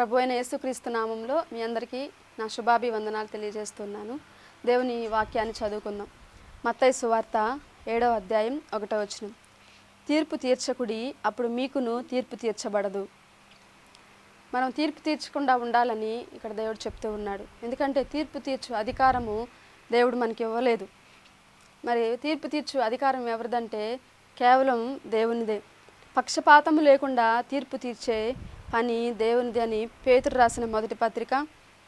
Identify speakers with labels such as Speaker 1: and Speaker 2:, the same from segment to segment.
Speaker 1: ప్రభు అయిన యేసుక్రీస్తు నామంలో మీ అందరికీ నా శుభాభివందనాలు తెలియజేస్తున్నాను. దేవుని వాక్యాన్ని చదువుకుందాం. మత్తయ్య సువార్త ఏడవ అధ్యాయం ఒకటో వచనం. తీర్పు తీర్చకుడి అప్పుడు మీకును తీర్పు తీర్చబడదు. మనం తీర్పు తీర్చకుండా ఉండాలని ఇక్కడ దేవుడు చెప్తూ ఉన్నాడు. ఎందుకంటే తీర్పు తీర్చు అధికారము దేవుడు మనకి ఇవ్వలేదు. మరి తీర్పు తీర్చు అధికారం ఎవరిదంటే కేవలం దేవునిదే. పక్షపాతము లేకుండా తీర్పు తీర్చే పని దేవునిది అని పేతురు రాసిన మొదటి పత్రిక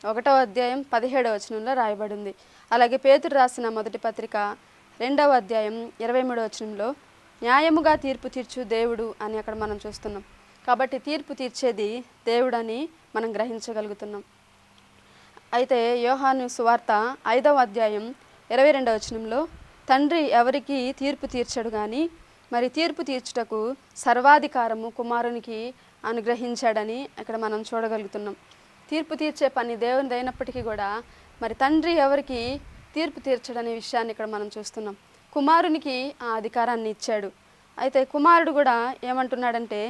Speaker 1: ఒకటవ అధ్యాయం పదిహేడవ వచనంలో రాయబడింది. అలాగే పేతురు రాసిన మొదటి పత్రిక రెండవ అధ్యాయం ఇరవై మూడవ వచనంలో న్యాయముగా తీర్పు తీర్చు దేవుడు అని అక్కడ మనం చూస్తున్నాం. కాబట్టి తీర్పు తీర్చేది దేవుడని మనం గ్రహించగలుగుతున్నాం. అయితే యోహాను సువార్త ఐదవ అధ్యాయం ఇరవై రెండవ వచనంలో తండ్రి ఎవరికి తీర్పు తీర్చడు కానీ మరి తీర్పు తీర్చుటకు సర్వాధికారము కుమారునికి అనుగ్రహించాడని ఇక్కడ మనం చూడగలుగుతున్నాం. తీర్పు తీర్చే పని దేవునిది అయినప్పటికీ కూడా మరి తండ్రి ఎవరికి తీర్పు తీర్చడనే విషయాన్ని ఇక్కడ మనం చూస్తున్నాం. కుమారునికి ఆ అధికారాన్ని ఇచ్చాడు. అయితే కుమారుడు కూడా ఏమంటున్నాడంటే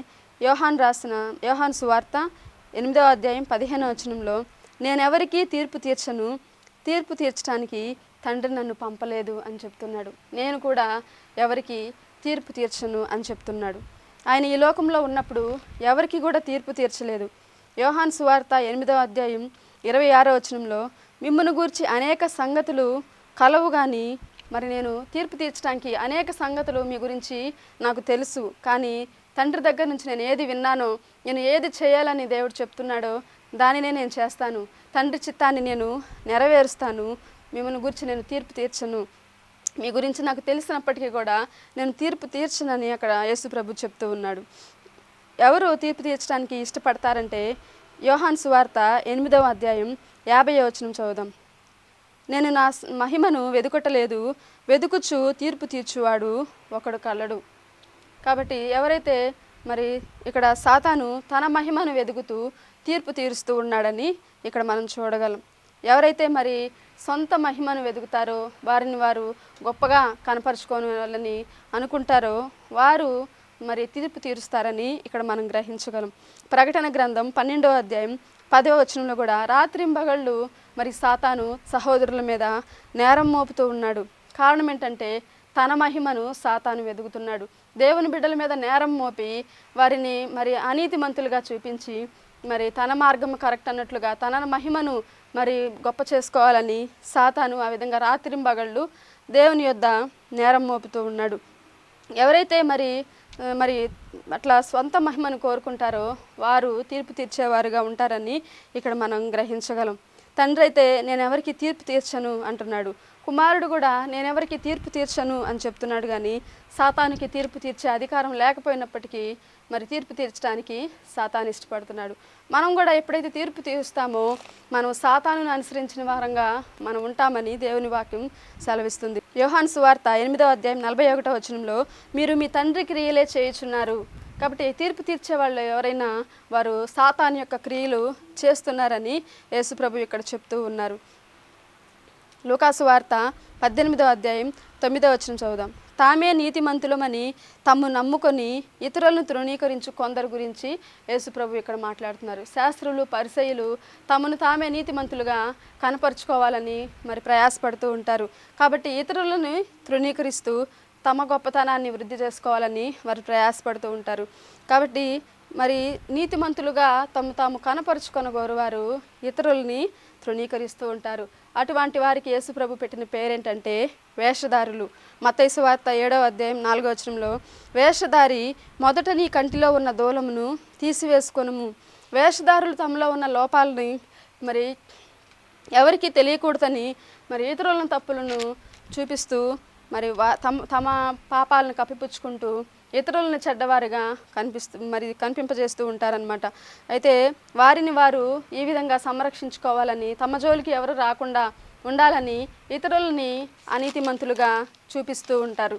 Speaker 1: యోహాన్ రాసిన యోహాన్ సువార్త ఎనిమిదవ అధ్యాయం పదిహేనవ వచనంలో నేనెవరికి తీర్పు తీర్చను? తీర్పు తీర్చడానికి తండ్రి నన్ను పంపలేదు అని చెప్తున్నాడు. నేను కూడా ఎవరికి తీర్పు తీర్చను అని చెప్తున్నాడు. ఆయన ఈ లోకంలో ఉన్నప్పుడు ఎవరికి కూడా తీర్పు తీర్చలేదు. యోహాన్ సువార్త ఎనిమిదవ అధ్యాయం ఇరవై ఆరో వచనంలో మిమ్మను గూర్చి అనేక సంగతులు కలవు కానీ మరి నేను తీర్పు తీర్చడానికి అనేక సంగతులు మీ గురించి నాకు తెలుసు. కానీ తండ్రి దగ్గర నుంచి నేను ఏది విన్నానో నేను ఏది చేయాలని దేవుడు చెప్తున్నాడో దానినే నేను చేస్తాను. తండ్రి చిత్తాన్ని నేను నెరవేరుస్తాను. మిమ్మల్ని గురించి నేను తీర్పు తీర్చను. మీ గురించి నాకు తెలిసినప్పటికీ కూడా నేను తీర్పు తీర్చనని అక్కడ యేసు ప్రభు చెప్తూ ఉన్నాడు. ఎవరు తీర్పు తీర్చడానికి ఇష్టపడతారంటే యోహాన్ సువార్త ఎనిమిదవ అధ్యాయం యాభై వచనం చదువుదాం. నేను నా మహిమను వెదుకటలేదు వెదుకుచు తీర్పు తీర్చువాడు ఒకడు కలడు. కాబట్టి ఎవరైతే మరి ఇక్కడ సాతాను తన మహిమను వెదుకుతూ తీర్పు తీరుస్తూ ఉన్నాడని ఇక్కడ మనం చూడగలం. ఎవరైతే మరి సొంత మహిమను వెతుకుతారో వారిని వారు గొప్పగా కనపరుచుకోవాలని అనుకుంటారో వారు మరి తీర్పు తీరుస్తారని ఇక్కడ మనం గ్రహించగలం. ప్రకటన గ్రంథం పన్నెండవ అధ్యాయం పదవ వచనంలో కూడా రాత్రింబగళ్ళు మరి సాతాను సహోదరుల మీద నేరం మోపుతూ ఉన్నాడు. కారణం ఏంటంటే తన మహిమను సాతాను వెతుకుతున్నాడు దేవుని బిడ్డల మీద నేరం మోపి వారిని మరి అనీతిమంతులుగా చూపించి మరి తన మార్గం కరెక్ట్ అన్నట్లుగా తన మహిమను మరి గొప్ప చేసుకోవాలని సాతాను ఆ విధంగా రాత్రింబగళ్ళు దేవుని యొద్ద నేరం మోపుతూ ఉన్నాడు. ఎవరైతే మరి మరి అట్లా సొంత మహిమను కోరుకుంటారో వారు తీర్పు తీర్చేవారుగా ఉంటారని ఇక్కడ మనం గ్రహించగలం. తండ్రి అయితే నేను ఎవరికి తీర్పు తీర్చను అంటున్నాడు. కుమారుడు కూడా నేను ఎవరికి తీర్పు తీర్చను అని చెప్తున్నాడు కానీ సాతానికి తీర్పు తీర్చే అధికారం లేకపోయినప్పటికీ మరి తీర్పు తీర్చడానికి సాతాను ఇష్టపడుతున్నాడు. మనం కూడా ఎప్పుడైతే తీర్పు తీరుస్తామో మనం సాతానును అనుసరించిన వారంగా మనం ఉంటామని దేవుని వాక్యం సెలవిస్తుంది. యోహాన్ సువార్త ఎనిమిదవ అధ్యాయం నలభై ఒకటో వచనంలో మీరు మీ తండ్రి క్రియలే చేయుచున్నారు. కాబట్టి తీర్పు తీర్చే వాళ్ళు ఎవరైనా వారు సాతాన్ యొక్క క్రియలు చేస్తున్నారని యేసుప్రభు ఇక్కడ చెప్తూ ఉన్నారు. లూకాసు వార్త పద్దెనిమిదవ అధ్యాయం తొమ్మిదో వచనం చదువుదాం. తామే నీతిమంతులమని తమ్ము నమ్ముకొని ఇతరులను తృణీకరించు కొందరు గురించి యేసుప్రభు ఇక్కడ మాట్లాడుతున్నారు. శాస్త్రులు పరిసయులు తమను తామే నీతిమంతులుగా కనపరుచుకోవాలని మరి ప్రయాసపడుతూ ఉంటారు. కాబట్టి ఇతరులను తృణీకరిస్తూ తమ గొప్పతనాన్ని వృద్ధి చేసుకోవాలని వారు ప్రయాసపడుతూ ఉంటారు. కాబట్టి మరి నీతిమంతులుగా తమ తాము కనపరుచుకొనగోరు వారు ఇతరుల్ని తృణీకరిస్తూ ఉంటారు. అటువంటి వారికి యేసుప్రభు పెట్టిన పేరేంటంటే వేషధారులు. మతైసు వార్త ఏడవ అధ్యాయం నాలుగో వచనంలో వేషధారి మొదట నీ కంటిలో ఉన్న దూలమును తీసివేసుకొనుము. వేషధారులు తమలో ఉన్న లోపాలని మరి ఎవరికి తెలియకూడదని మరి ఇతరులను తప్పులను చూపిస్తూ మరి వా తమ తమ పాపాలను కప్పిపుచ్చుకుంటూ ఇతరులను చెడ్డవారిగా కనిపిస్తూ మరి కనిపింపజేస్తూ ఉంటారనమాట అయితే వారిని వారు ఈ విధంగా సంరక్షించుకోవాలని తమ జోలికి ఎవరు రాకుండా ఉండాలని ఇతరులని అనీతిమంతులుగా చూపిస్తూ ఉంటారు.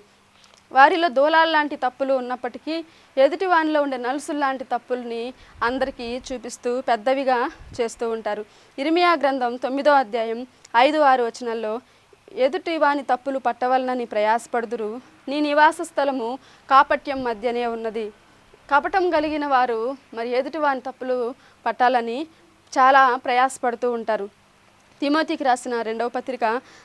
Speaker 1: వారిలో దూలాల లాంటి తప్పులు ఉన్నప్పటికీ ఎదుటి వానిలో ఉండే నలుసులు లాంటి తప్పుల్ని అందరికీ చూపిస్తూ పెద్దవిగా చేస్తూ ఉంటారు. ఇరిమియా గ్రంథం తొమ్మిదో అధ్యాయం ఐదు ఆరు వచనాల్లో ఎదుటి వాని తప్పులు పట్టవలనని ప్రయాసపడుదురు. నీ నివాస స్థలము కాపట్యం మధ్యనే ఉన్నది. కపటం కలిగిన వారు మరి ఎదుటి వాని తప్పులు పట్టాలని చాలా ప్రయాసపడుతూ ఉంటారు. తిమోతికి రాసిన రెండవ పత్రిక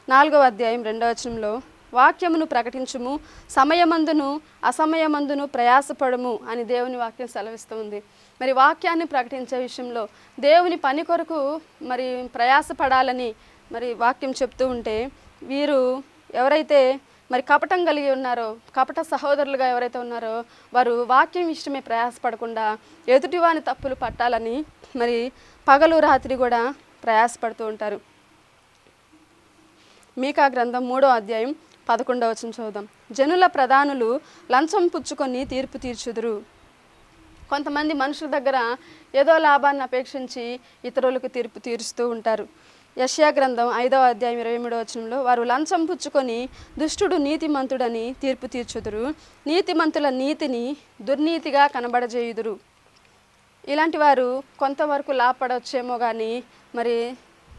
Speaker 1: నాలుగవ అధ్యాయం రెండవ వచనంలో వాక్యమును ప్రకటించుము సమయమందును అసమయమందును ప్రయాసపడము అని దేవుని వాక్యం సెలవిస్తుంది మరి వాక్యాన్ని ప్రకటించే విషయంలో దేవుని పని కొరకు మరి ప్రయాసపడాలని మరి వాక్యం చెప్తూ ఉంటే వీరు ఎవరైతే మరి కపటం కలిగి ఉన్నారో కపట సహోదరులుగా ఎవరైతే ఉన్నారో వారు వాక్యం ఇష్టమే ప్రయాసపడకుండా ఎదుటివాని తప్పులు పట్టాలని మరి పగలు రాత్రి కూడా ప్రయాసపడుతూ ఉంటారు. మీకా గ్రంథం మూడో అధ్యాయం పదకొండవ వచ్చిన చూద్దాం జనుల ప్రధానులు లంచం పుచ్చుకొని తీర్పు తీర్చుదురు. కొంతమంది మనుషుల దగ్గర ఏదో లాభాన్ని అపేక్షించి ఇతరులకు తీర్పు తీరుస్తూ ఉంటారు. యష్యా గ్రంథం ఐదవ అధ్యాయం ఇరవై మూడవ వచనంలో వారు లంచం పుచ్చుకొని దుష్టుడు నీతిమంతుడని తీర్పు తీర్చుదురు. నీతిమంతుల నీతిని దుర్నీతిగా కనబడజేయుదురు. ఇలాంటి వారు కొంతవరకు లాభపడవచ్చేమో కానీ మరి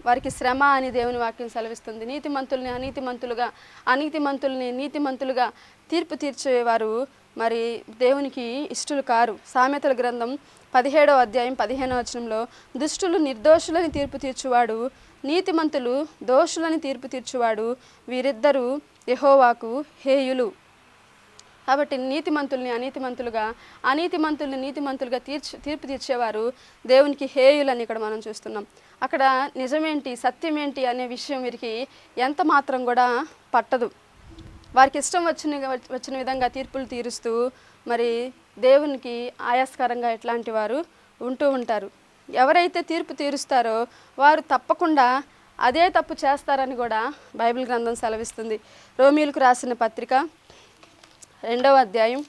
Speaker 1: వారికి శ్రమ అని దేవుని వాక్యం సెలవిస్తుంది. నీతిమంతుల్ని అనీతిమంతులుగా అనీతిమంతుల్ని నీతిమంతులుగా తీర్పు తీర్చేవారు మరి దేవునికి ఇష్టలు కారు. సామెతల గ్రంథం పదిహేడవ అధ్యాయం పదిహేనవ వచనంలో దుష్టులు నిర్దోషులని తీర్పు తీర్చువాడు నీతిమంతులు దోషులని తీర్పు తీర్చువాడు వీరిద్దరూ యహోవాకు హేయులు. కాబట్టి నీతిమంతుల్ని అనీతిమంతులుగా అనీతిమంతుల్ని నీతిమంతులుగా తీర్చి తీర్పు తీర్చేవారు దేవునికి హేయులని ఇక్కడ మనం చూస్తున్నాం. అక్కడ నిజమేంటి సత్యమేంటి అనే విషయం వీరికి ఎంత మాత్రం కూడా పట్టదు. వారికి ఇష్టం వచ్చిన వచ్చిన విధంగా తీర్పులు తీరుస్తూ మరి దేవునికి ఆయాస్కరంగా ఇట్లాంటి వారు ఉంటూ ఉంటారు. ఎవరైతే తీర్పు తీరుస్తారో వారు తప్పకుండా అదే తప్పు చేస్తారని కూడా బైబిల్ గ్రంథం సెలవిస్తుంది. రోమిలకు రాసిన పత్రిక రెండవ అధ్యాయం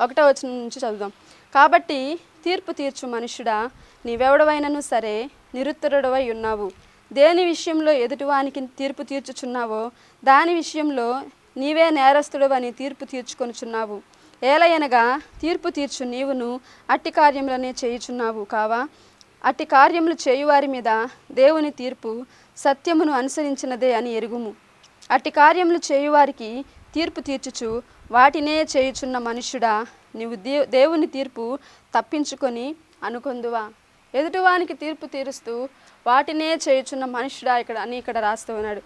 Speaker 1: ఒకటో వచనం నుంచి చదువుదాం. కాబట్టి తీర్పు తీర్చు మనుషుడా నీవెవడవైనను సరే నిరుత్తరుడవై ఉన్నావు. దేని విషయంలో ఎదుటివానికి తీర్పు తీర్చుచున్నావో దాని విషయంలో నీవే నేరస్తుడవని తీర్పు తీర్చుకొనుచున్నావు. ఏలయనగా తీర్పు తీర్చు నీవును అట్టి కార్యములనే చేయుచున్నావు కావా? అట్టి కార్యములు చేయువారి మీద దేవుని తీర్పు సత్యమును అనుసరించినదే అని ఎరుగుము. అట్టి కార్యములు చేయువారికి తీర్పు తీర్చుచు వాటినే చేయుచున్న మనుష్యుడా నీవు దే దేవుని తీర్పు తప్పించుకొని అనుకొందువా? ఎదుటివానికి తీర్పు తీరుస్తూ వాటినే చేయుచున్న మనుష్యుడా ఇక్కడ అని ఇక్కడ రాస్తూ ఉన్నాడు.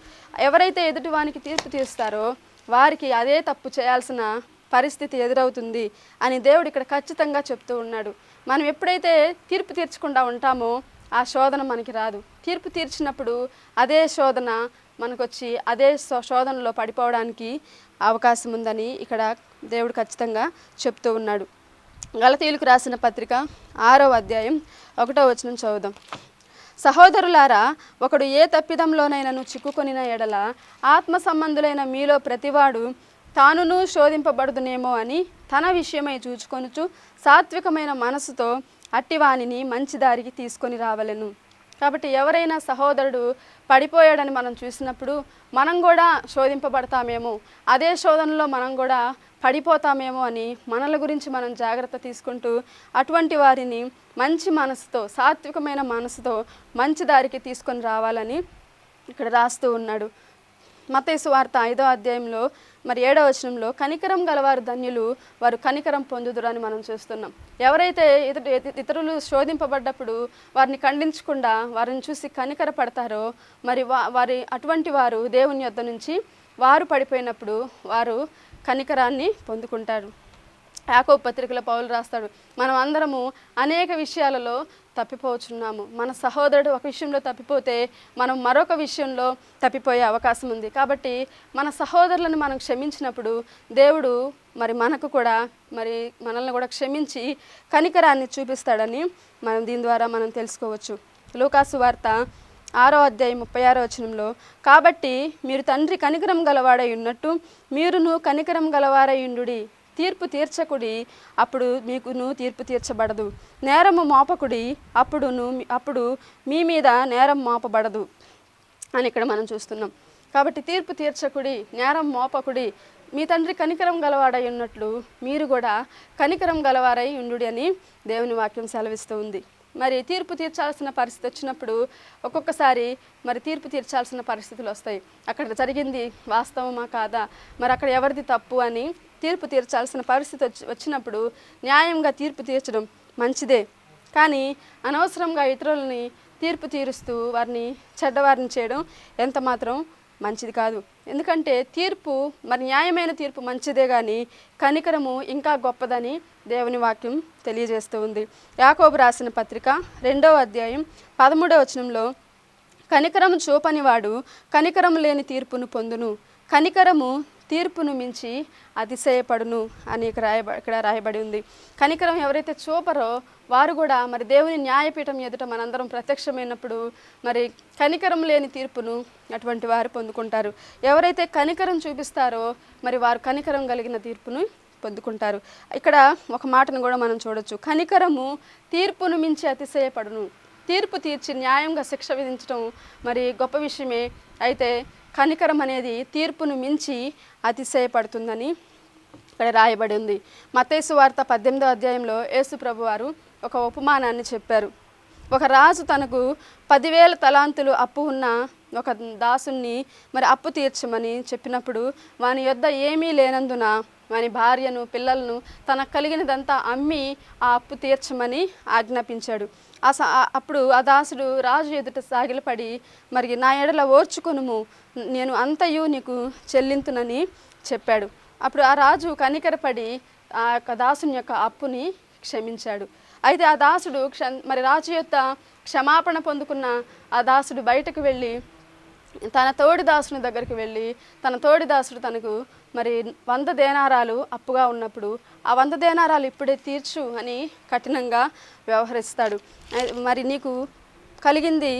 Speaker 1: ఎవరైతే ఎదుటివానికి తీర్పు తీరుస్తారో వారికి అదే తప్పు చేయాల్సిన పరిస్థితి ఎదురవుతుంది అని దేవుడు ఇక్కడ ఖచ్చితంగా చెప్తూ ఉన్నాడు. మనం ఎప్పుడైతే తీర్పు తీర్చకుండా ఉంటామో ఆ శోధన మనకి రాదు. తీర్పు తీర్చినప్పుడు అదే శోధన మనకొచ్చి అదే శోధనలో పడిపోవడానికి అవకాశం ఉందని ఇక్కడ దేవుడు ఖచ్చితంగా చెప్తూ ఉన్నాడు. గలతీయులకు రాసిన పత్రిక ఆరో అధ్యాయం ఒకటో వచనం చదువుదాం. సహోదరులారా ఒకడు ఏ తప్పిదంలోనైనా చిక్కుకొనిన ఎడల ఆత్మ సంబంధులైన మీలో ప్రతివాడు తానును శోధింపబడుదునేమో అని తన విషయమై చూచుకొనుచు సాత్వికమైన మనసుతో అట్టివాణిని మంచి దారికి తీసుకొని రావలెను. కాబట్టి ఎవరైనా సహోదరుడు పడిపోయాడని మనం చూసినప్పుడు మనం కూడా శోధింపబడతామేమో అదే శోధనలో మనం కూడా పడిపోతామేమో అని మనల గురించి మనం జాగ్రత్త తీసుకుంటూ అటువంటి వారిని మంచి మనసుతో సాత్వికమైన మనసుతో మంచి దారికి తీసుకొని రావాలని ఇక్కడ రాస్తూ ఉన్నాడు. మతేసు వార్త ఐదో అధ్యాయంలో మరి ఏడవ వచనంలో కనికరం గలవారు ధన్యులు వారు కనికరం పొందుదురు అని మనం చూస్తున్నాం. ఎవరైతే ఇతరు ఇతరులు శోధింపబడ్డప్పుడు వారిని ఖండించకుండా వారిని చూసి కనికర పడతారో మరి వా వారి అటువంటి వారు దేవుని యొద్ద నుంచి వారు పడిపోయినప్పుడు వారు కనికరాన్ని పొందుకుంటారు. యాకో పత్రికలో పౌలు రాస్తాడు మనం అందరము అనేక విషయాలలో తప్పిపోచున్నాము. మన సహోదరుడు ఒక విషయంలో తప్పిపోతే మనం మరొక విషయంలో తప్పిపోయే అవకాశం ఉంది. కాబట్టి మన సహోదరులను మనం క్షమించినప్పుడు దేవుడు మరి మనకు కూడా మరి మనల్ని కూడా క్షమించి కనికరాన్ని చూపిస్తాడని మనం దీని ద్వారా మనం తెలుసుకోవచ్చు. లూకాసు వార్త ఆరో అధ్యాయం ముప్పై ఆరో వచనంలో కాబట్టి మీరు తండ్రి కనికరం గలవాడై ఉన్నట్టు మీరును కనికరం గలవారై ఉండుడి. తీర్పు తీర్చకుడి అప్పుడు మీకును తీర్పు తీర్చబడదు. నేరము మోపకుడి అప్పుడును అప్పుడు మీ మీద నేరం మోపబడదు అని ఇక్కడ మనం చూస్తున్నాం. కాబట్టి తీర్పు తీర్చకుడి నేరం మోపకుడి మీ తండ్రి కనికరం గలవాడై ఉన్నట్లు మీరు కూడా కనికరం గలవారై ఉండు అని దేవుని వాక్యం సెలవిస్తూ ఉంది. మరి తీర్పు తీర్చాల్సిన పరిస్థితి వచ్చినప్పుడు ఒక్కొక్కసారి మరి తీర్పు తీర్చాల్సిన పరిస్థితులు వస్తాయి. అక్కడ జరిగింది వాస్తవమా కాదా? మరి అక్కడ ఎవరిది తప్పు అని తీర్పు తీర్చాల్సిన పరిస్థితి వచ్చి వచ్చినప్పుడు న్యాయంగా తీర్పు తీర్చడం మంచిదే. కానీ అనవసరంగా ఇతరులని తీర్పు తీరుస్తూ వారిని చెడ్డవారిని చేయడం ఎంత మాత్రం మంచిది కాదు. ఎందుకంటే తీర్పు మరి న్యాయమైన తీర్పు మంచిదే కానీ కనికరము ఇంకా గొప్పదని దేవుని వాక్యం తెలియజేస్తూ ఉంది. యాకోబు రాసిన పత్రిక రెండవ అధ్యాయం పదమూడవ వచనంలో కనికరము చూపనివాడు కనికరము లేని తీర్పును పొందును. కనికరము తీర్పును మించి అతిశయపడును అని ఇక్కడ రాయబ ఇక్కడ రాయబడి ఉంది. కనికరం ఎవరైతే చూపరో వారు కూడా మరి దేవుని న్యాయపీఠం ఎదుట మనందరం ప్రత్యక్షమైనప్పుడు మరి కనికరం లేని తీర్పును అటువంటి వారు పొందుకుంటారు. ఎవరైతే కనికరం చూపిస్తారో మరి వారు కనికరం కలిగిన తీర్పును పొందుకుంటారు. ఇక్కడ ఒక మాటను కూడా మనం చూడొచ్చు. కనికరము తీర్పును మించి అతిశయపడును. తీర్పు తీర్చి న్యాయంగా శిక్ష విధించడం మరి గొప్ప విషయమే. అయితే కనికరం అనేది తీర్పును మించి అతిశయపడుతుందని ఇక్కడ రాయబడి ఉంది. మతేసు వార్త పద్దెనిమిదో అధ్యాయంలో యేసు ప్రభు వారు ఒక ఉపమానాన్ని చెప్పారు. ఒక రాజు తనకు పదివేల తలాంతులు అప్పు ఉన్న ఒక దాసుని మరి అప్పు తీర్చమని చెప్పినప్పుడు వాని యొద్ద ఏమీ లేనందున వాని భార్యను పిల్లలను తనకు కలిగినదంతా అమ్మి ఆ అప్పు తీర్చమని ఆజ్ఞాపించాడు. ఆ అప్పుడు ఆ దాసుడు రాజు ఎదుట సాగిలపడి మరి నా ఎడల ఓర్చుకొనుము నేను అంతయు నీకు చెల్లింతునని చెప్పాడు. అప్పుడు ఆ రాజు కనికరపడి ఆ యొక్క దాసుని యొక్క అప్పుని క్షమించాడు. అయితే ఆ దాసుడు క్ష మరి రాజు యొక్క క్షమాపణ పొందుకున్న ఆ దాసుడు బయటకు వెళ్ళి తన తోడి దాసుని దగ్గరికి వెళ్ళి తన తోడి దాసుడు తనకు మరి వంద దేనారాలు అప్పుగా ఉన్నప్పుడు ఆ వంద దేనారాలు ఇప్పుడే తీర్చు అని కఠినంగా వ్యవహరిస్తాడు. మరి నీకు కలిగింది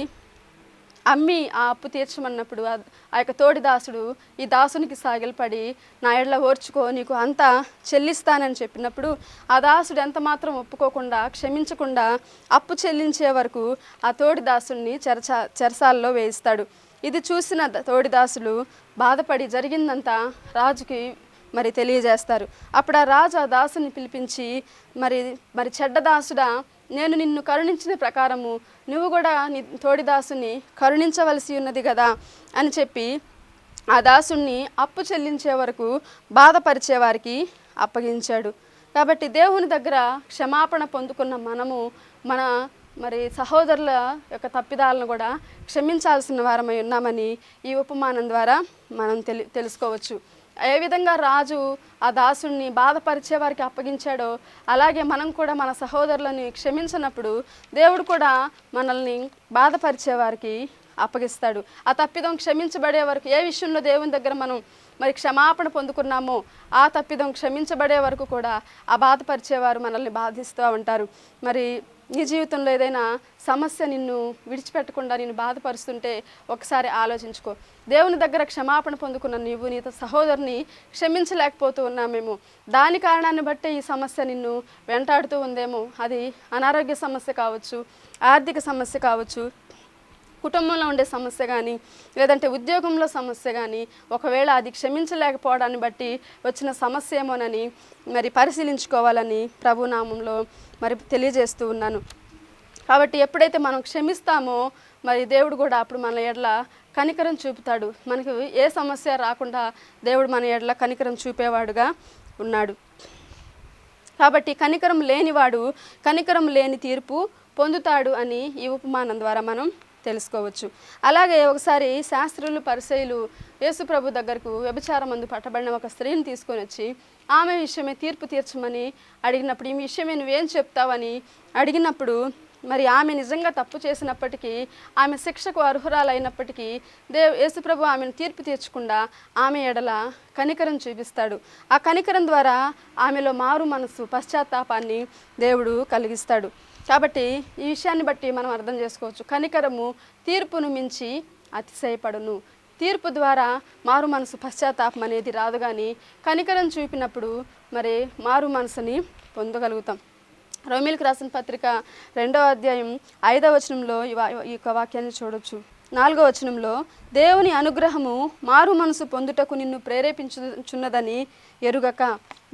Speaker 1: అమ్మి ఆ అప్పు తీర్చమన్నప్పుడు ఆ యొక్క తోడి దాసుడు ఈ దాసునికి సాగిలపడి నా ఎడ్ల ఓర్చుకో నీకు అంతా చెల్లిస్తానని చెప్పినప్పుడు ఆ దాసుడు ఎంత మాత్రం ఒప్పుకోకుండా క్షమించకుండా అప్పు చెల్లించే వరకు ఆ తోడి దాసుడిని చెరచా చెరసాల్లో వేయిస్తాడు. ఇది చూసిన తోడిదాసులు బాధపడి జరిగిందంతా రాజుకి మరి తెలియజేస్తారు. అప్పుడు ఆ రాజు ఆ దాసుని పిలిపించి మరి మరి చెడ్డదాసుడా నేను నిన్ను కరుణించిన ప్రకారము నువ్వు కూడా నీ తోడిదాసుని కరుణించవలసి ఉన్నది కదా? అని చెప్పి ఆ దాసుని అప్పు చెల్లించే వరకు బాధపరిచే వారికి అప్పగించాడు. కాబట్టి దేవుని దగ్గర క్షమాపణ పొందుకున్న మనము మన మరి సహోదరుల యొక్క తప్పిదాలను కూడా క్షమించాల్సిన వారమై ఉన్నామని ఈ ఉపమానం ద్వారా మనం తెలి తెలుసుకోవచ్చు. ఏ విధంగా రాజు ఆ దాసుని బాధపరిచే వారికి అప్పగించాడో అలాగే మనం కూడా మన సహోదరులని క్షమించినప్పుడు దేవుడు కూడా మనల్ని బాధపరిచే వారికి అప్పగిస్తాడు. ఆ తప్పిదం క్షమించబడే వరకు ఏ విషయంలో దేవుని దగ్గర మనం మరి క్షమాపణ పొందుకున్నామో ఆ తప్పిదం క్షమించబడే వరకు కూడా ఆ బాధపరిచేవారు మనల్ని బాధిస్తూ ఉంటారు. మరి నీ జీవితంలో ఏదైనా సమస్య నిన్ను విడిచిపెట్టకుండా నిన్ను బాధపరుస్తుంటే ఒకసారి ఆలోచించుకో. దేవుని దగ్గర క్షమాపణ పొందుకున్న నీవు నీ సహోదరుని క్షమించలేకపోతూ ఉన్నామేమో దాని కారణాన్ని బట్టే ఈ సమస్య నిన్ను వెంటాడుతూ ఉందేమో. అది అనారోగ్య సమస్య కావచ్చు ఆర్థిక సమస్య కావచ్చు కుటుంబంలో ఉండే సమస్య కానీ లేదంటే ఉద్యోగంలో సమస్య కానీ ఒకవేళ అది క్షమించలేకపోవడాన్ని బట్టి వచ్చిన సమస్య ఏమోనని మరి పరిశీలించుకోవాలని ప్రభునామంలో మరి తెలియజేస్తూ ఉన్నాను. కాబట్టి ఎప్పుడైతే మనం క్షమిస్తామో మరి దేవుడు కూడా అప్పుడు మన ఎడల కనికరం చూపుతాడు. మనకు ఏ సమస్య రాకుండా దేవుడు మన ఎడల కనికరం చూపేవాడుగా ఉన్నాడు. కాబట్టి కనికరం లేనివాడు కనికరం లేని తీర్పు పొందుతాడు అని ఈ ఉపమానం ద్వారా మనం తెలుసుకోవచ్చు. అలాగే ఒకసారి శాస్త్రులు పరిశైలు యేసుప్రభు దగ్గరకు వ్యభిచారం మందు పట్టబడిన ఒక స్త్రీని తీసుకొని వచ్చి ఆమె విషయమే తీర్పు తీర్చమని అడిగినప్పుడు ఈ విషయమే నువ్వేం చెప్తావని అడిగినప్పుడు మరి ఆమె నిజంగా తప్పు చేసినప్పటికీ ఆమె శిక్షకు అర్హురాలైనప్పటికీ దేవ్ యేసుప్రభు ఆమెను తీర్పు తీర్చకుండా ఆమె ఎడల కనికరం చూపిస్తాడు. ఆ కనికరం ద్వారా ఆమెలో మారు మనసు పశ్చాత్తాపాన్ని దేవుడు కలిగిస్తాడు. కాబట్టి ఈ విషయాన్ని బట్టి మనం అర్థం చేసుకోవచ్చు. కనికరము తీర్పును మించి అతిశయపడును. తీర్పు ద్వారా మారు మనసు పశ్చాత్తాపం అనేది రాదు కానీ కనికరం చూపినప్పుడు మరి మారు మనసుని పొందగలుగుతాం. రోమిల్కి రాసిన పత్రిక రెండవ అధ్యాయం ఐదవ వచనంలో ఈ యొక్క వాక్యాన్ని చూడొచ్చు. నాలుగో వచనంలో దేవుని అనుగ్రహము మారు మనసు పొందుటకు నిన్ను ప్రేరేపించుచున్నదని ఎరుగక.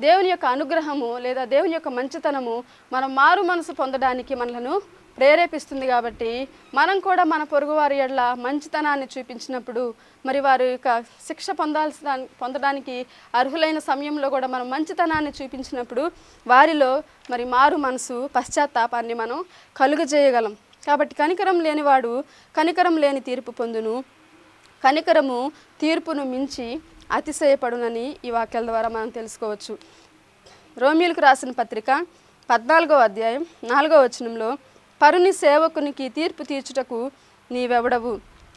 Speaker 1: దేవుని యొక్క అనుగ్రహము లేదా దేవుని యొక్క మంచితనము మనం మారు మనసు పొందడానికి మనలను ప్రేరేపిస్తుంది కాబట్టి మనం కూడా మన పొరుగువారి ఎడల మంచితనాన్ని చూపించినప్పుడు మరి వారి యొక్క శిక్ష పొందాల్సిన పొందడానికి అర్హులైన సమయంలో కూడా మనం మంచితనాన్ని చూపించినప్పుడు వారిలో మరి మారు మనసు పశ్చాత్తాపాన్ని మనం కలుగజేయగలం. కాబట్టి కనికరం లేనివాడు కనికరం లేని తీర్పు పొందును. కనికరము తీర్పును మించి అతిశయపడునని ఈ వాక్యాల ద్వారా మనం తెలుసుకోవచ్చు. రోమిలకు రాసిన పత్రిక పద్నాలుగో అధ్యాయం నాలుగో వచనంలో పరుని సేవకునికి తీర్పు తీర్చుటకు నీవెవడవు?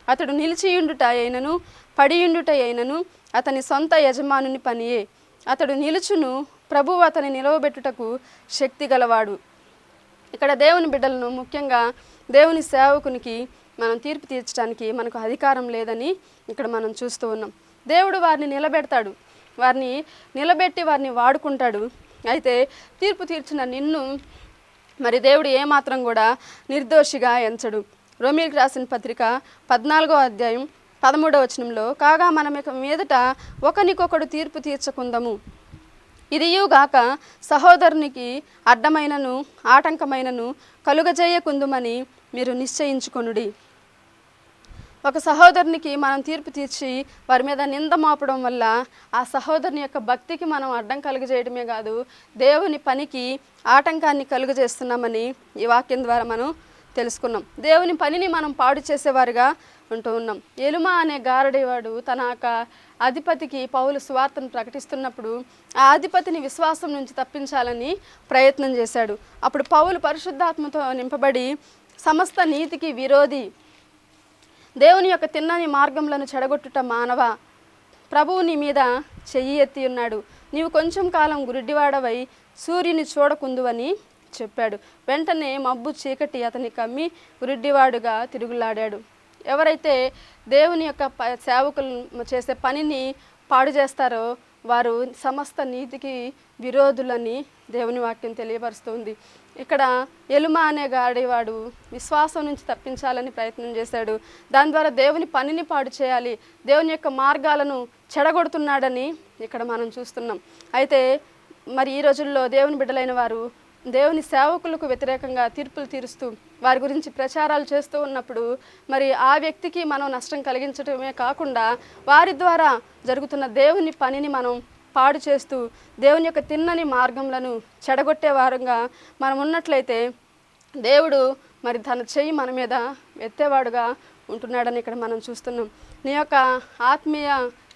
Speaker 1: అతడు నిలిచియుండుట అయినను పడియుండుట అయినను అతని సొంత యజమానుని పనియే. అతడు నిలుచును ప్రభువు అతని నిలవబెట్టుటకు శక్తి గలవాడు. ఇక్కడ దేవుని బిడ్డలను ముఖ్యంగా దేవుని సేవకునికి మనం తీర్పు తీర్చడానికి మనకు అధికారం లేదని ఇక్కడ మనం చూస్తూ ఉన్నాం. దేవుడు వారిని నిలబెడతాడు. వారిని నిలబెట్టి వారిని వాడుకుంటాడు. అయితే తీర్పు తీర్చిన నిన్ను మరి దేవుడు ఏమాత్రం కూడా నిర్దోషిగా ఎంచడు. రోమిల్కి రాసిన పత్రిక పద్నాలుగో అధ్యాయం పదమూడవ వచనంలో కాగా మనం ఇక మీదట ఒకనికొకడు తీర్పు తీర్చకుందము. ఇదియుగాక సహోదరునికి అడ్డమైనను ఆటంకమైనను కలుగజేయకుందుమని మీరు నిశ్చయించుకొనుడి. ఒక సహోదరునికి మనం తీర్పు తీర్చి వారి మీద నింద మోపడం వల్ల ఆ సహోదరుని యొక్క భక్తికి మనం అడ్డం కలుగజేయడమే కాదు దేవుని పనికి ఆటంకాన్ని కలుగజేస్తున్నామని ఈ వాక్యం ద్వారా మనం తెలుసుకున్నాం. దేవుని పనిని మనం పాడు చేసేవారుగా ఉంటూ ఉన్నాం. ఎలుమ అనే గారడేవాడు తన యొక్క అధిపతికి పౌలు సువార్తను ప్రకటిస్తున్నప్పుడు ఆ అధిపతిని విశ్వాసం నుంచి తప్పించాలని ప్రయత్నం చేశాడు. అప్పుడు పౌలు పరిశుద్ధాత్మతో నింపబడి సమస్త నీతికి విరోధి. దేవుని యొక్క తిన్నని మార్గములను చెడగొట్టుట మానవ. ప్రభువు నీ మీద చెయ్యి ఎత్తి ఉన్నాడు. నీవు కొంచెం కాలం గురిడ్డివాడవై సూర్యుని చూడకుందువని చెప్పాడు. వెంటనే మబ్బు చీకటి అతని కమ్మి గురుడ్డివాడుగా తిరుగులాడాడు. ఎవరైతే దేవుని యొక్క ప- సేవకులు చేసే పనిని పాడు చేస్తారో వారు సమస్త నీతికి విరోధులని దేవుని వాక్యం తెలియపరుస్తుంది. ఇక్కడ ఎలుమ అనే గాడివాడు విశ్వాసం నుంచి తప్పించాలని ప్రయత్నం చేశాడు. దాని ద్వారా దేవుని పనిని పాడు చేయాలి. దేవుని యొక్క మార్గాలను చెడగొడుతున్నాడని ఇక్కడ మనం చూస్తున్నాం. అయితే మరి ఈ రోజుల్లో దేవుని బిడ్డలైన వారు దేవుని సేవకులకు వ్యతిరేకంగా తీర్పులు తీరుస్తూ వారి గురించి ప్రచారాలు చేస్తూ ఉన్నప్పుడు మరి ఆ వ్యక్తికి మనం నష్టం కలిగించడమే కాకుండా వారి ద్వారా జరుగుతున్న దేవుని పనిని మనం పాడు చేస్తూ దేవుని యొక్క తిన్నని మార్గంలను చెడగొట్టే వారంగా మనం ఉన్నట్లయితే దేవుడు మరి తన చెయ్యి మన మీద ఎత్తేవాడుగా ఉంటున్నాడని ఇక్కడ మనం చూస్తున్నాం. నీ యొక్క ఆత్మీయ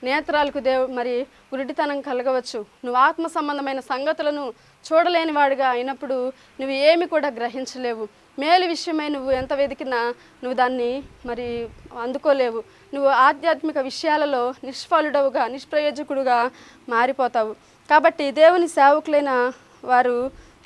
Speaker 1: నేత్రాలకు దేవు మరి గురిడితనం కలగవచ్చు. నువ్వు ఆత్మ సంబంధమైన సంగతులను చూడలేని వాడిగా అయినప్పుడు నువ్వు ఏమి కూడా గ్రహించలేవు. మేలు విషయమై నువ్వు ఎంత వెతికినా నువ్వు దాన్ని మరి అందుకోలేవు. నువ్వు ఆధ్యాత్మిక విషయాలలో నిష్ఫలుడవుగా నిష్ప్రయోజకుడుగా మారిపోతావు. కాబట్టి దేవుని సేవకులైన వారు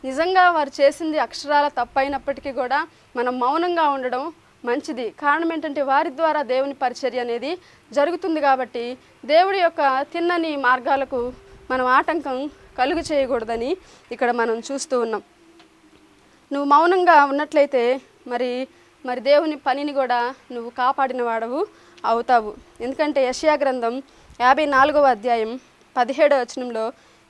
Speaker 1: నిజంగా వారు చేసింది అక్షరాల తప్పైనప్పటికీ కూడా మనం మౌనంగా ఉండడం మంచిది. కారణం ఏంటంటే వారి ద్వారా దేవుని పరిచర్య అనేది జరుగుతుంది కాబట్టి దేవుడి యొక్క తిన్నని మార్గాలకు మనం ఆటంకం కలుగు చేయకూడదని ఇక్కడ మనం చూస్తూ ఉన్నాం. నువ్వు మౌనంగా ఉన్నట్లయితే మరి మరి దేవుని పనిని కూడా నువ్వు కాపాడిన వాడవు అవుతావు. ఎందుకంటే యషయా గ్రంథం యాభై నాలుగవ అధ్యాయం పదిహేడవ వచనంలో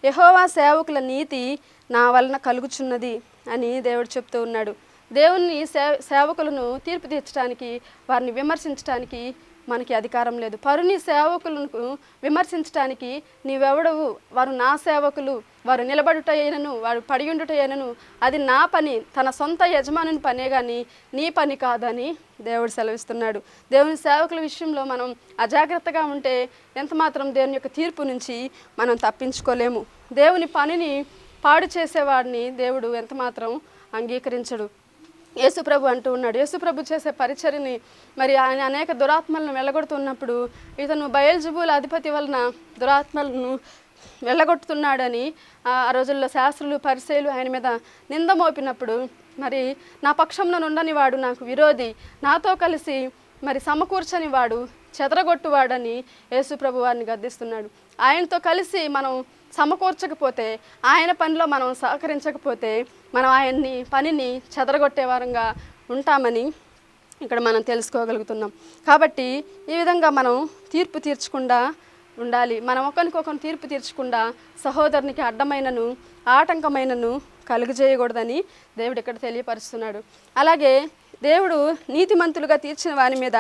Speaker 1: యహోవా సేవకుల నీతి నా వలన కలుగుచున్నది అని దేవుడు చెప్తూ ఉన్నాడు. దేవుని సే సేవకులను తీర్పు తీర్చడానికి వారిని విమర్శించడానికి మనకి అధికారం లేదు. పరుని సేవకులను విమర్శించడానికి నీవెవడవు? వారు నా సేవకులు. వారు నిలబడుటయ్యనను వారు పడియుండుటయ్యనను అది నా పని. తన సొంత యజమానుని పనే కానీ నీ పని కాదని దేవుడు సెలవిస్తున్నాడు. దేవుని సేవకుల విషయంలో మనం అజాగ్రత్తగా ఉంటే ఎంత మాత్రం దేవుని యొక్క తీర్పు నుంచి మనం తప్పించుకోలేము. దేవుని పనిని పాడు చేసేవాడిని దేవుడు ఎంత మాత్రం అంగీకరించడు. యేసుప్రభు అంటూ ఉన్నాడు. యేసుప్రభు చేసే పరిచర్ని మరి ఆయన అనేక దురాత్మలను వెళ్ళగొడుతున్నప్పుడు ఇతను బయల్జుబుల్ అధిపతి వలన దురాత్మలను వెళ్ళగొట్టుతున్నాడని ఆ ఆ రోజుల్లో శాస్త్రులు పరిచయలు ఆయన మీద నింద మోపినప్పుడు మరి నా పక్షంలో నుండని వాడు నాకు విరోధి నాతో కలిసి మరి సమకూర్చని వాడు చెదరగొట్టువాడని యేసుప్రభు వారిని గద్దిస్తున్నాడు. ఆయనతో కలిసి మనం సమకూర్చకపోతే ఆయన పనిలో మనం సహకరించకపోతే మనం ఆయన్ని పనిని చెదరగొట్టే వారంగా ఉంటామని ఇక్కడ మనం తెలుసుకోగలుగుతున్నాం. కాబట్టి ఈ విధంగా మనం తీర్పు తీర్చకుండా ఉండాలి. మనం ఒకరికొకరు తీర్పు తీర్చకుండా సహోదరునికి అడ్డమైనను ఆటంకమైనను కలుగజేయకూడదని దేవుడు ఇక్కడ తెలియపరుస్తున్నాడు. అలాగే దేవుడు నీతిమంతులుగా తీర్చిన వారి మీద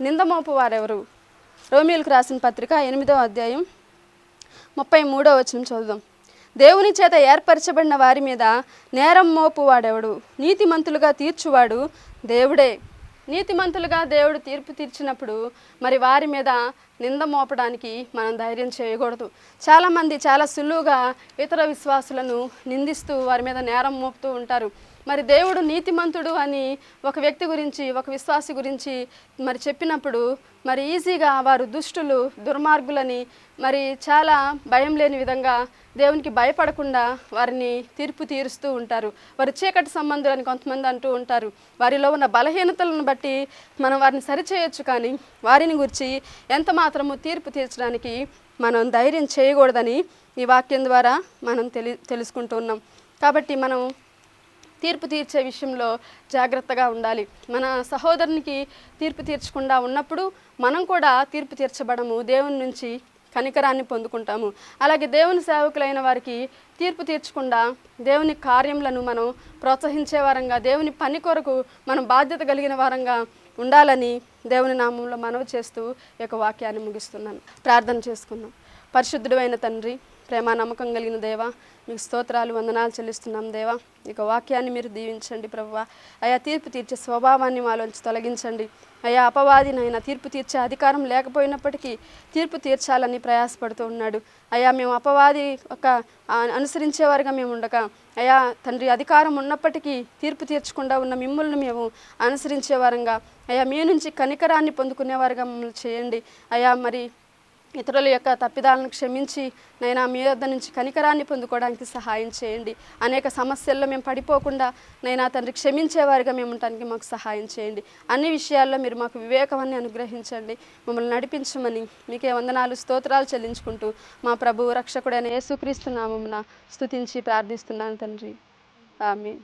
Speaker 1: నిందమోపు వారెవరు? రోమిల్కు రాసిన పత్రిక ఎనిమిదో అధ్యాయం ముప్పై మూడో వచనం చదువుదాం. దేవుని చేత ఏర్పరచబడిన వారి మీద నేరం మోపు వాడెవడు? నీతిమంతులుగా తీర్చువాడు దేవుడే. నీతిమంతులుగా దేవుడు తీర్పు తీర్చినప్పుడు మరి వారి మీద నింద మోపడానికి మనం ధైర్యం చేయకూడదు. చాలామంది చాలా సులువుగా ఇతర విశ్వాసులను నిందిస్తూ వారి మీద నేరం మోపుతూ ఉంటారు. మరి దేవుడు నీతిమంతుడు అని ఒక వ్యక్తి గురించి ఒక విశ్వాసి గురించి మరి చెప్పినప్పుడు మరి ఈజీగా వారు దుష్టులు దుర్మార్గులని మరి చాలా భయం లేని విధంగా దేవునికి భయపడకుండా వారిని తీర్పు తీరుస్తూ ఉంటారు. వారి చీకటి సంబంధులని కొంతమంది అంటూ ఉంటారు. వారిలో ఉన్న బలహీనతలను బట్టి మనం వారిని సరిచేయొచ్చు కానీ వారిని గురించి ఎంత మాత్రము తీర్పు తీర్చడానికి మనం ధైర్యం చేయకూడదని ఈ వాక్యం ద్వారా మనం తెలి తెలుసుకుంటూ ఉన్నాం. కాబట్టి మనం తీర్పు తీర్చే విషయంలో జాగ్రత్తగా ఉండాలి. మన సహోదరునికి తీర్పు తీర్చకుండా ఉన్నప్పుడు మనం కూడా తీర్పు తీర్చబడము దేవుని నుంచి కనికరాన్ని పొందుకుంటాము. అలాగే దేవుని సేవకులైన వారికి తీర్పు తీర్చకుండా దేవుని కార్యములను మనం ప్రోత్సహించే వారంగా దేవుని పని కొరకు మనం బాధ్యత కలిగిన వారంగా ఉండాలని దేవుని నామంలో మనవి చేస్తూ ఈ యొక్క వాక్యాన్ని ముగిస్తున్నాను. ప్రార్థన చేసుకుందాం. పరిశుద్ధుడైన తండ్రి ప్రేమ నమ్మకం కలిగిన దేవా మీకు స్తోత్రాలు వందనాలు చెల్లిస్తున్నాం దేవా. ఇక వాక్యాన్ని మీరు దీవించండి ప్రభువా. అయా తీర్పు తీర్చే స్వభావాన్ని మాలోంచి తొలగించండి. అయా అపవాదినైనా తీర్పు తీర్చే అధికారం లేకపోయినప్పటికీ తీర్పు తీర్చాలని ప్రయాసపడుతూ ఉన్నాడు. అయా మేము అపవాది ఒక ఆ- అనుసరించేవారుగా మేము ఉండగా అయా తండ్రి అధికారం ఉన్నప్పటికీ తీర్పు తీర్చకుండా ఉన్న మిమ్మల్ని మేము అనుసరించేవారంగా అయా మీ నుంచి కనికరాన్ని పొందుకునేవారుగా మమ్మల్ని చేయండి. అయా మరి ఇతరుల యొక్క తప్పిదాలను క్షమించి నైనా మీ వద్ద నుంచి కనికరాన్ని పొందుకోవడానికి సహాయం చేయండి. అనేక సమస్యల్లో మేము పడిపోకుండా నైనా తండ్రి క్షమించేవారిగా మేము ఉండటానికి మాకు సహాయం చేయండి. అన్ని విషయాల్లో మీరు మాకు వివేకాన్ని అనుగ్రహించండి. మమ్మల్ని నడిపించమని మీకే వందనాలు స్తోత్రాలు చెల్లించుకుంటూ మా ప్రభు రక్షకుడైన యేసుక్రీస్తు నామమున స్తుతించి ప్రార్థిస్తున్నాను తండ్రి. ఆమె